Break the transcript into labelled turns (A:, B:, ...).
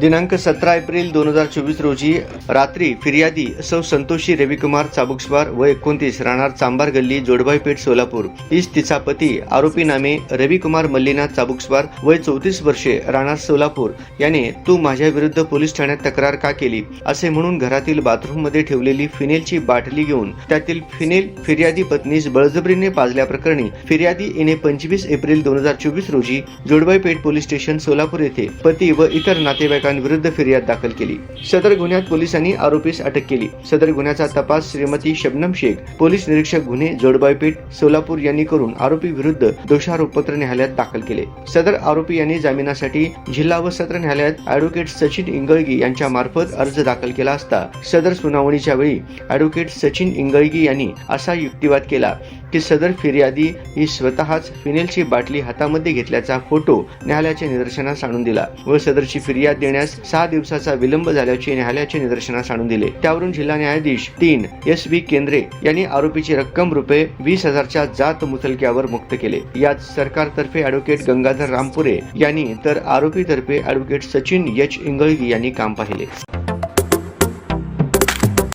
A: दिनांक सतरा एप्रिल दोन हजार चोवीस रोजी रात्री फिर्यादी सौ संतोषी रविकुमार चाबुकस्वार व एकोणतीस राहणार चांबार गल्ली जोडबाई पेठ सोलापूर. हीच तिचा पती आरोपी नामे रविकुमार मल्लीनाथ चाबुकस्वार वय चौतीस वर्षे राहणार सोलापूर. याने तू माझ्या विरुद्ध पोलीस ठाण्यात तक्रार का केली? असे म्हणून घरातील बाथरूममध्ये ठेवलेली फिनेलची बाटली घेऊन त्यातील फिनेल फिर्यादी पत्नीस बळजबरीने पाजल्याप्रकरणी फिर्यादी येणे पंचवीस एप्रिल दोन हजार चोवीस रोजी जोडबाई पेठ पोलीस स्टेशन सोलापूर येथे पती व इतर नातेवाईक शिक्षकांविरुद्ध फिर्याद दाखल केली. सदर गुन्ह्यात पोलिसांनी आरोपीस अटक केली. सदर गुन्ह्याचा तपास श्रीमती शबनम शेख पोलीस निरीक्षक गुन्हे जोडबाईपेठ सोलापूर यांनी करून आरोपी विरुद्ध दोषारोपपत्र न्यायालयात दाखल केले. सदर आरोपी यांनी जामिनासाठी जिल्हा व सत्र न्यायालयात अॅडव्होकेट सचिन इंगळगी यांच्या मार्फत अर्ज दाखल केला असता सदर सुनावणीच्या वेळी अॅडव्होकेट सचिन इंगळगी यांनी असा युक्तिवाद केला की सदर फिर्यादी ही स्वतःच फिनेलची बाटली हातामध्ये घेतल्याचा फोटो न्यायालयाच्या निदर्शनास आणून दिला व सदरची फिर्याद देण्यास सहा दिवसाचा विलंब झाल्याचे न्यायालयाचे निदर्शनास आणून दिले. त्यावरून जिल्हा न्यायाधीश तीन एस बी केंद्रे यांनी आरोपीची रक्कम रुपये वीस हजारच्या जात मुचलक्यावर मुक्त केले. यात सरकारतर्फे अॅडव्होकेट गंगाधर रामपुरे यांनी तर आरोपीतर्फे अॅडव्होकेट सचिन एच इंगळगी यांनी काम पाहिले.